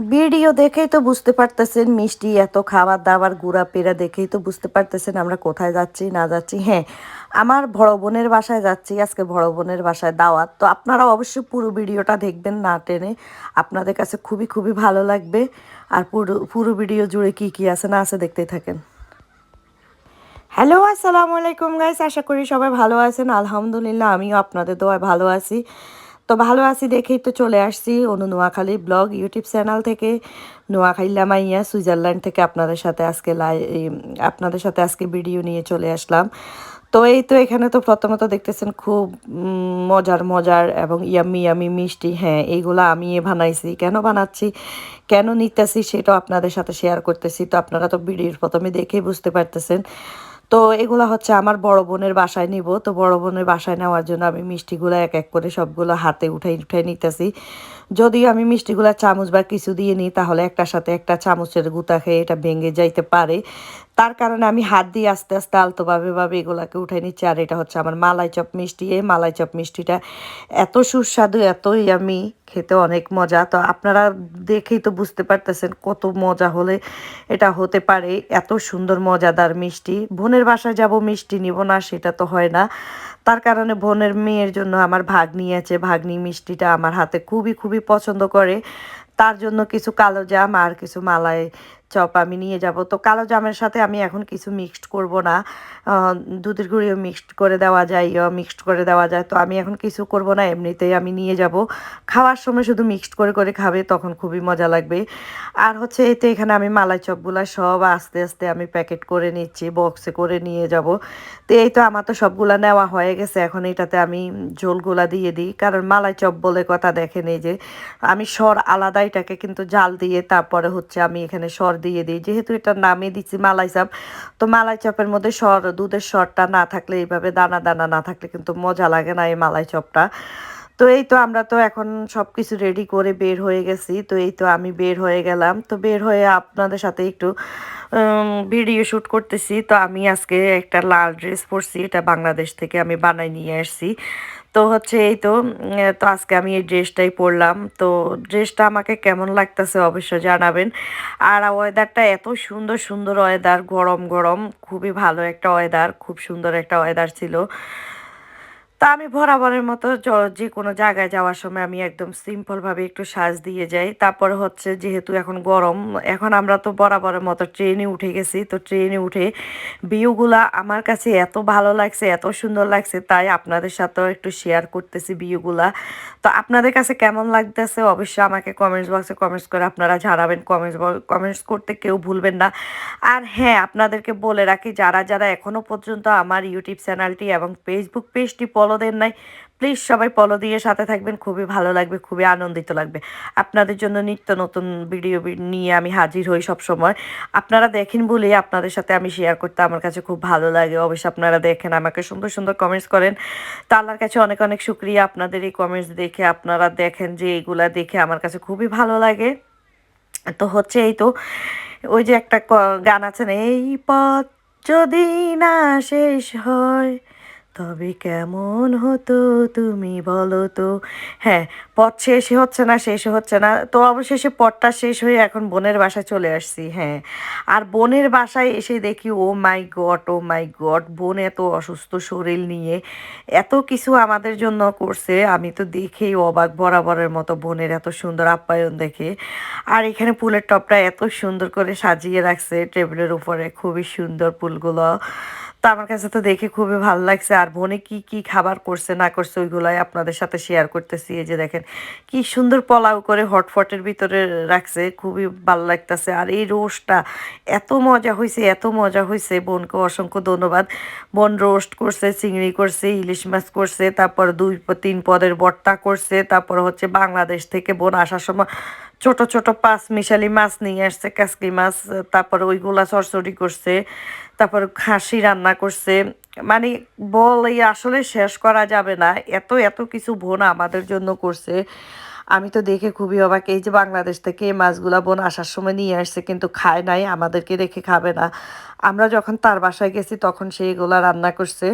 Video দেখেই তো বুঝতে পারতেছেন, মিষ্টি এত খাবার দাবার ঘোরা পেরা দেখেই তো বুঝতে পারতেছেন আমরা কোথায় যাচ্ছি, না যাচ্ছি। হ্যাঁ আমার বড় বোনের বাসায় যাচ্ছি, আজকে বড় বোনের বাসায় দাওয়াত। তো আপনারা অবশ্যই পুরো ভিডিওটা দেখবেন না টেনে। আপনাদের কাছে খুবই খুবই ভালো লাগবে। আর পুরো পুরো ভিডিও জুড়ে কি কি আছে না আছে দেখতেই থাকেন। হ্যালো, আসসালামু আলাইকুম গাইস, আশা করি সবাই ভালো আছেন। আলহামদুলিল্লাহ, আমিও আপনাদের দোয়ায় ভালো আছি। তো ভালো আছি দেখেই তো চলে আসছি Anu Noakhali blog, YouTube channel থেকে। নোয়াখালী মাইয়া সুইজারল্যান্ড থেকে আপনাদের সাথে আজকে লাই আপনাদের সাথে আজকে ভিডিও নিয়ে চলে আসলাম। তো এই তো এখানে তো প্রথমত দেখতেছেন খুব মজার মজার এবং ইয়ামি ইয়ামি মিষ্টি। হ্যাঁ এইগুলো আমি বানাইছি। কেন বানাচ্ছি? কেন নিতেছি? সেটাও আপনাদের সাথে শেয়ার করতেছি। তো আপনারা তো ভিডিওর প্রথমে দেখেই বুঝতে পারতেছেন। তো এগুলো হচ্ছে আমার বড় বোনের বাসায় নিব। তো বড় বোনের বাসায় নেওয়ার জন্য আমি মিষ্টিগুলো এক এক করে সবগুলো হাতে উঠাই উঠাই নিতেছি। যদিও আমি মিষ্টিগুলো চামচ বা কিছু দিয়ে নিই, তাহলে একটার সাথে একটা চামচের গুতা খেয়ে এটা ভেঙে যাইতে পারে। তার কারণে আমি হাত দিয়ে আস্তে আস্তে আলতোভাবে ভাবে এগুলাকে উঠাই নিচ্ছি, আর এটা হচ্ছে আমার মালাই চপ মিষ্টি। এই মালাই চপ মিষ্টিটা এত সুস্বাদু, এতই আমি খেতে অনেক মজা। তো আপনারা দেখেই তো বুঝতে পারতেছেন কত মজা হলে এটা হতে পারে। এত সুন্দর, মজাদার মিষ্টি। বোনের বাসায় যাব, মিষ্টি নিব না, সেটা তো হয় না। তার কারণে বোনের মেয়ের জন্য আমার ভাগ্নি আছে। ভাগ্নি মিষ্টিটা আমার হাতে খুবই খুবই পছন্দ করে। তার জন্য কিছু কালো জাম আর কিছু মালাই চপ আমি নিয়ে যাব। তো কালো জামের সাথে আমি এখন কিছু মিক্সড করব না। দুধের গুঁড়িও মিক্সড করে দেওয়া যায় মিক্সড করে দেওয়া যায়। তো আমি এখন কিছু করব না, এমনিতেই আমি নিয়ে যাব। খাওয়ার সময় শুধু মিক্সড করে করে খাবে, তখন খুবই মজা লাগবে। আর হচ্ছে এতে এখানে আমি মালাই চপগুলা সব আস্তে আস্তে আমি প্যাকেট করে নিচ্ছি বক্সে করে নিয়ে যাব। তো এই তো আমার তো সবগুলা নেওয়া হয়ে গেছে। এখন এটাতে আমি ঝোলগুলা দিয়ে দিই। কারণ মালাই চপ বলে কথা দেখেন এই যে, আমি সর আলাদা এটাকে কিন্তু জাল দিয়ে তারপরে হচ্ছে আমি এখানে সর দিয়ে দিই। যেহেতু এটা নামে দিচ্ছি মালাই চপ, তো মালাই চপের মধ্যে সর, দুধের সরটা না থাকলে এইভাবে দানা দানা না থাকলে কিন্তু মজা লাগে না এই মালাই চপটা। তো এই তো আমরা তো এখন সব কিছু রেডি করে বের হয়ে গেছি, তো এই তো আমি বের হয়ে গেলাম। তো বের হয়ে আপনাদের সাথে একটু ভিডিও শ্যুট করতেছি। তো আমি আজকে একটা লাল ড্রেস পরছি, এটা বাংলাদেশ থেকে আমি বানাই নিয়ে আসছি। তো হচ্ছে এই তো তো আজকে আমি এই ড্রেসটাই পরলাম। তো ড্রেসটা আমাকে কেমন লাগতেছে অবশ্য জানাবেন। আর ওয়েদারটা এত সুন্দর সুন্দর ওয়েদার গরম গরম, খুবই ভালো একটা ওয়েদার খুব সুন্দর একটা ওয়েদার ছিল। তা আমি বরাবরের মতো যে কোনো জায়গায় যাওয়ার সময় আমি একদম সিম্পলভাবে একটু সাজ দিয়ে যাই। তারপরে হচ্ছে যেহেতু এখন গরম, এখন আমরা তো বরাবরের মতো ট্রেনে উঠে গেছি। তো ট্রেনে উঠে ভিউগুলা আমার কাছে এত ভালো লাগছে, এত সুন্দর লাগছে, তাই আপনাদের সাথেও একটু শেয়ার করতেছি ভিউগুলা। তো আপনাদের কাছে কেমন লাগতেছে অবশ্যই আমাকে কমেন্টস বক্সে কমেন্টস করে আপনারা জানাবেন। কমেন্টস কমেন্টস করতে কেউ ভুলবেন না। আর হ্যাঁ আপনাদেরকে বলে রাখি, যারা যারা এখনও পর্যন্ত আমার ইউটিউব চ্যানেলটি এবং ফেসবুক পেজটি ফলো দেন নাই। প্লিজ সবাই ফলো দিয়ে সাথে থাকবেন, খুবই ভালো লাগবে, খুবই আনন্দিত লাগবে। আপনাদের জন্য নিত্য নতুন ভিডিও নিয়ে আমি হাজির হই সব সময় আপনারা দেখেন বলেই আপনাদের সাথে আমি শেয়ার করতে আমার কাছে খুব ভালো লাগে। অবশ্যই আপনারা দেখেন, আমাকে সুন্দর সুন্দর কমেন্টস করেন। তা আল্লাহর কাছে অনেক অনেক শুক্রিয়া আপনাদের এই কমেন্টস দেখে। আপনারা দেখেন যে এইগুলা দেখে আমার কাছে খুবই ভালো লাগে। তো হচ্ছে এই তো, ওই যে একটা গান আছে না, এই পথ যদি না শেষ হয় তবে কেমন হতো তুমি বলো তো? হ্যাঁ পথ শেষ হচ্ছে না শেষ হচ্ছে না। তো অবশেষে পথটা শেষ হয়ে এখন বোনের বাসায় চলে আসছি হ্যাঁ। আর বোনের বাসায় এসে দেখি, ও মাই গড, ও মাই গড, বোন এত অসুস্থ শরীর নিয়ে এত কিছু আমাদের জন্য করছে। আমি তো দেখেই অবাক, বরাবরের মতো বোনের এত সুন্দর আপ্যায়ন দেখে। আর এখানে ফুলের টপটা এত সুন্দর করে সাজিয়ে রাখছে, টেবিলের উপরে। খুবই সুন্দর ফুলগুলো। তো আমার কাছে তো দেখে খুবই ভালো লাগছে। আর বোনে কি কি খাবার করছে, না করছে, ওইগুলাই আপনাদের সাথে শেয়ার করতেছি। এই যে দেখেন, কি সুন্দর পোলাও করে হটফটের ভিতরে রাখছে, খুবই ভালো লাগতেছে। আর এই রোস্টটা, এত মজা হয়েছে এত মজা হয়েছে বোনকে অসংখ্য ধন্যবাদ। বোন রোস্ট করছে, চিংড়ি করছে, ইলিশ মাছ করছে, তারপর দুই তিন পদের বট্টা করছে, তারপর হচ্ছে বাংলাদেশ থেকে বোন আসার সময় ছোট ছোট পাঁচ মিশালি মাছ নিয়ে আসছে, কাসকি মাছ, তারপর ওইগুলা চরচড়ি করছে। তারপর খাসি রান্না করছে। মানে বল এই আসলে শেষ করা যাবে না। এত এত কিছু বোন আমাদের জন্য করছে। আমি তো দেখে খুবই অবাক। এই যে বাংলাদেশ থেকে এই মাছগুলা বোন আসার সময় নিয়ে আসছে কিন্তু খায় নাই, আমাদেরকে রেখে খাবে না। আমরা যখন তার বাসায় গেছি তখন সে সেইগুলা রান্না করছে।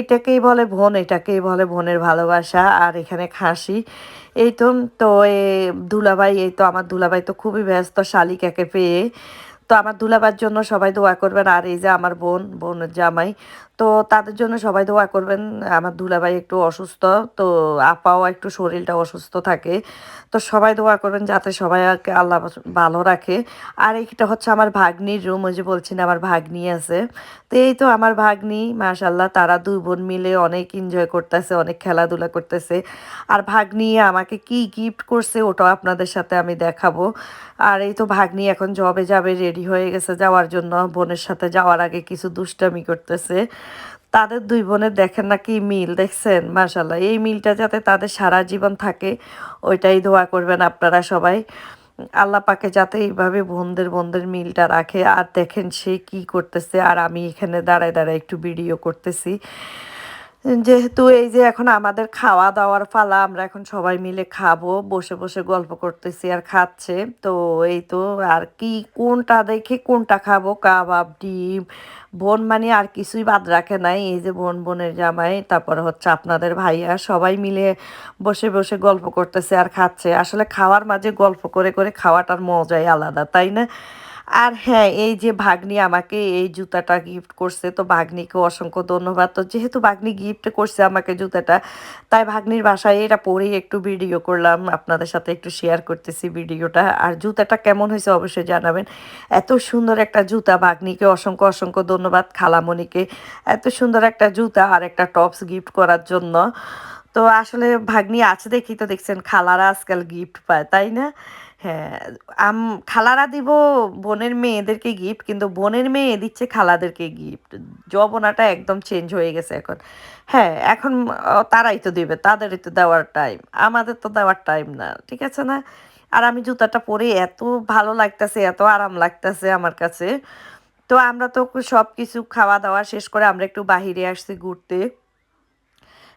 এটাকেই বলে বোন, এটাকেই বলে বোনের ভালোবাসা আর এখানে খাসি। এই তো তো এ দুলাভাই, এই তো আমার দুলাভাই তো খুবই ব্যস্ত শালিকাকে পেয়ে। তো আমার দুলাবার জন্য সবাই দোয়া করবেন, আর এই যে আমার বোন, বোনের জামাই, তো তাদের জন্য সবাই দোয়া করবেন। আমার দুলাভাই একটু অসুস্থ, তো আপাও একটু শরীরটা অসুস্থ থাকে, তো সবাই দোয়া করবেন যাতে সবাই আল্লাহ ভালো রাখে। আর এইটা হচ্ছে আমার ভাগ্নির রুম ওই যে বলছি না, আমার ভাগ্নি আছে। তো এই তো আমার ভাগ্নি মাশাল্লাহ তারা দুই বোন মিলে অনেক এনজয় করতেছে, অনেক খেলাধুলা করতেছে। আর ভাগ্নি আমাকে কি গিফট করছে, ওটাও আপনাদের সাথে আমি দেখাবো। আর এই তো ভাগ্নি এখন জবে যাবে রেডি হয়ে গেছে যাওয়ার জন্য, বোনের সাথে যাওয়ার আগে কিছু দুষ্টামি করতেছে। তাদের দুই বোনের দেখেন না কি মিল, দেখছেন? মাশাল্লাহ এই মিলটা যাতে তাদের সারা জীবন থাকে, ওইটাই দোয়া করবেন আপনারা সবাই। আল্লাহ পাকে যাতে এইভাবে বোনদের বোনদের মিলটা রাখে। আর দেখেন সে কি করতেছে, আর আমি এখানে দাঁড়ায় দাঁড়ায় একটু ভিডিও করতেছি। যেহেতু এই যে এখন আমাদের খাওয়া দাওয়ার ফালা আমরা এখন সবাই মিলে খাব, বসে বসে গল্প করতেছি আর খাচ্ছে। তো এই তো আর কি, কোনটা দেখে কোনটা খাব? কাবাব, ডিম, বোন মানে আর কিছুই বাদ রাখে নাই। এই যে বোন, বোনের জামাই, তারপর হচ্ছে আপনাদের ভাইয়া, সবাই মিলে বসে বসে গল্প করতেছে আর খাচ্ছে। আসলে খাওয়ার মাঝে গল্প করে করে খাওয়াটার মজাই আলাদা, তাই না? আর হ্যাঁ এই যে ভাগ্নি আমাকে এই জুতাটা গিফট করছে, তো ভাগ্নিকে অসংখ্য ধন্যবাদ। তো যেহেতু ভাগ্নি গিফট করছে আমাকে জুতাটা, তাই ভাগ্নির বাসায় এটা পরেই একটু ভিডিও করলাম। আপনাদের সাথে একটু শেয়ার করতেছি ভিডিওটা আর জুতাটা কেমন হয়েছে অবশ্যই জানাবেন। এত সুন্দর একটা জুতা, ভাগ্নিকে অসংখ্য অসংখ্য ধন্যবাদ, খালামণিকে। এত সুন্দর একটা জুতা আর একটা টপস গিফট করার জন্য। তো আসলে ভাগ্নি আছে দেখি তো, দেখছেন খালারা আজকাল গিফট পায়, তাই না? হ্যাঁ আম, খালারা দিব বোনের মেয়েদেরকে গিফট কিন্তু বোনের মেয়ে দিচ্ছে খালাদেরকে গিফট যবনাটা একদম চেঞ্জ হয়ে গেছে এখন। হ্যাঁ এখন তারাই তো দেবে, তাদেরই তো দেওয়ার টাইম আমাদের তো দেওয়ার টাইম না, ঠিক আছে না? আর আমি জুতাটা পরে এত ভালো লাগতেছে, এত আরাম লাগতেছে আমার কাছে। তো আমরা তো সব কিছু খাওয়া দাওয়া শেষ করে আমরা একটু বাহিরে আসছি ঘুরতে।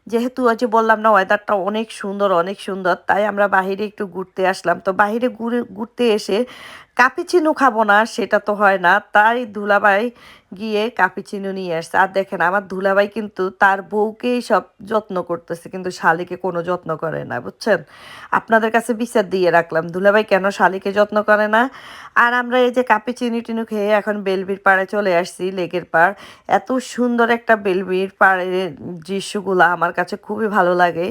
যেহেতু যে বললাম না ওয়েদারটা অনেক সুন্দর অনেক সুন্দর, তাই আমরা বাহিরে একটু ঘুরতে আসলাম। তো বাহিরে ঘুরে, ঘুরতে এসে কাপিচিনো খাব না, সেটা তো হয় না। তাই ধুলাবাই গিয়ে কাপিচিনো নিয়ে আসছে। আর দেখেন, আমার ধুলাবাই কিন্তু তার বউকেই সব যত্ন করতেছে, কিন্তু শালিকে কোনো যত্ন করে না, বুঝছেন? আপনাদের কাছে বিচার দিয়ে রাখলাম ধুলাবাই কেন শালিকে যত্ন করে না? আর আমরা এই যে কাপিচিনি টিনু খেয়ে এখন বেলবির পাড়ে চলে আসছি, লেকের পাড়। এত সুন্দর একটা বেলবির পাড়ের দৃশ্যগুলো আমার কাছে খুবই ভালো লাগে।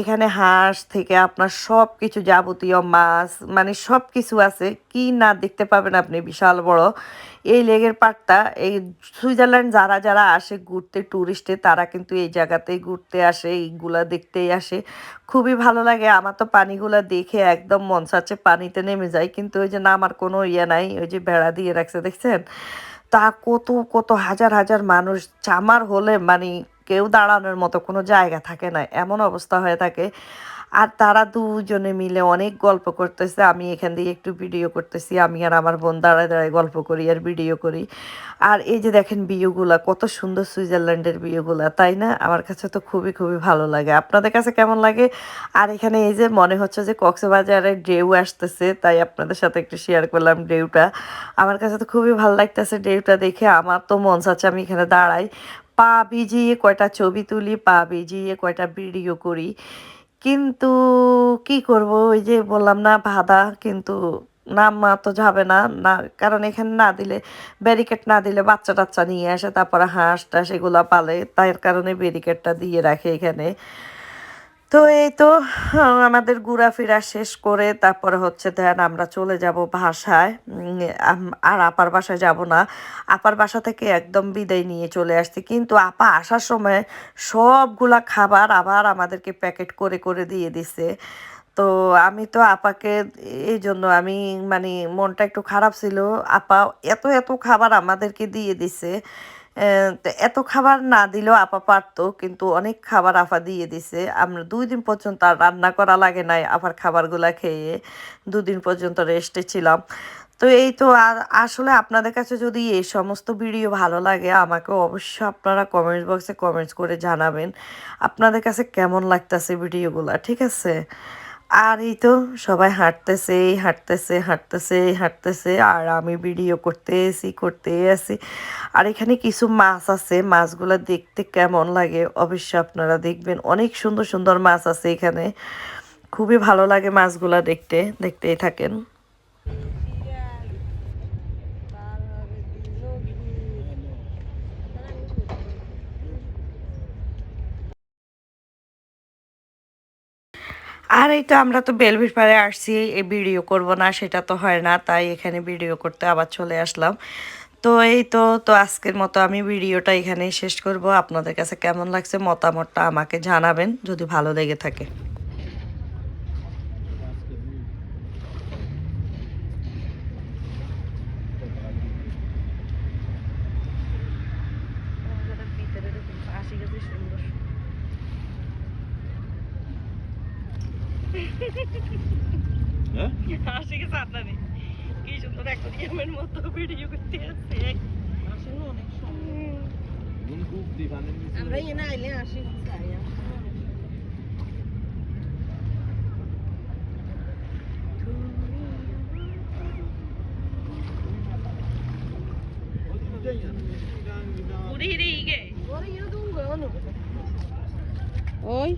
এখানে হাঁস থেকে আপনার সব কিছু যাবতীয় মাছ মানে সব কিছু আছে, কি না দেখতে পাবেন আপনি, বিশাল বড়। এই লেগের পার্কটা এই সুইজারল্যান্ড যারা যারা আসে ঘুরতে ট্যুরিস্টে তারা কিন্তু এই জায়গাতেই ঘুরতে আসে, এইগুলা দেখতেই আসে। খুবই ভালো লাগে। আমার তো পানিগুলা দেখে একদম মন চাচ্ছে পানিতে নেমে যায় কিন্তু ওই যে নামার কোনো ইয়ে নাই, ওই যে বেড়া দিয়ে রাখছে, দেখছেন? তা কত কত হাজার হাজার মানুষ চামার হলে মানে কেউ দাঁড়ানোর মতো কোনো জায়গা থাকে না, এমন অবস্থা হয়ে থাকে। আর তারা দুজনে মিলে অনেক গল্প করতেছে। আমি এখান দিয়ে একটু ভিডিও করতেছি। আমি আর আমার বোন দাঁড়ায় দাঁড়ায় গল্প করি আর ভিডিও করি। আর এই যে দেখেন বিয়েগুলা, কত সুন্দর সুইজারল্যান্ডের বিয়েগুলা, তাই না? আমার কাছে তো খুবই খুবই ভালো লাগে। আপনাদের কাছে কেমন লাগে? আর এখানে এই যে মনে হচ্ছে যে কক্সবাজারে ডেউ আসতেছে, তাই আপনাদের সাথে একটু শেয়ার করলাম ডেউটা আমার কাছে তো খুবই ভালো লাগতেছে ডেউটা দেখে। আমার তো মন চাচ্ছে আমি এখানে দাঁড়াই। পা ভিজিয়ে কয়টা ছবি তুলি, পা ভিজিয়ে কয়টা ভিডিও করি। কিন্তু কি করব? ওই যে বললাম না, ভাদা কিন্তু নামা তো যাবে না না, কারণ এখানে না দিলে ব্যারিকেড না দিলে বাচ্চা টাচ্চা নিয়ে আসে, তারপরে হাঁস টাস এগুলো পালে, তার কারণে ব্যারিকেডটা দিয়ে রাখে এখানে। তো এই তো, আমাদের ঘোরাফেরা শেষ করে তারপরে হচ্ছে দেন আমরা চলে যাব বাসায়। আর আপার বাসায় যাব না। আপার বাসা থেকে একদম বিদায় নিয়ে চলে আসছি। কিন্তু আপা আসার সময় সবগুলা খাবার আবার আমাদেরকে প্যাকেট করে করে দিয়ে দিছে। তো আমি তো আপাকে এই জন্য আমি মানে মনটা একটু খারাপ ছিল। আপা এত এত খাবার আমাদেরকে দিয়ে দিছে। এত খাবার না দিলেও আপা পারতো, কিন্তু অনেক খাবার আপা দিয়ে দিছে। আমরা দুই দিন পর্যন্ত আর রান্না করা লাগে নাই আপার খাবারগুলা খেয়ে দুদিন পর্যন্ত রেস্টে ছিলাম। তো এই তো আর আসলে আপনাদের কাছে যদি এই সমস্ত ভিডিও ভালো লাগে, আমাকে অবশ্যই আপনারা কমেন্ট বক্সে কমেন্টস করে জানাবেন। আপনাদের কাছে কেমন লাগতেছে ভিডিওগুলো ঠিক আছে? আর এই তো সবাই হাঁটতেছে হাঁটতেছে হাঁটতেছে হাঁটতেছে, আর আমি ভিডিও করতে এসি করতে আসি আর এখানে কিছু মাছ আছে, মাছগুলো দেখতে কেমন লাগে অবশ্যই আপনারা দেখবেন। অনেক সুন্দর সুন্দর মাছ আছে এখানে। খুবই ভালো লাগে মাছগুলা দেখতে, দেখতেই থাকেন। আর এই তো আমরা তো বেলভির পাড়ে আসছি, এই ভিডিও করব না, সেটা তো হয় না, তাই এখানে ভিডিও করতে আবার চলে আসলাম। তো এই তো তো আজকের মতো আমি ভিডিওটা এখানেই শেষ করব। আপনাদের কাছে কেমন লাগছে মতামতটা আমাকে জানাবেন, যদি ভালো লেগে থাকে হ্যাঁ হাসি গেছে আপনারে কি সুন্দর অ্যাকোরিয়ামের মতো ভিডিও করতে আছে নুন খুব দিবানের আমরা এনে আইলে আসি ওই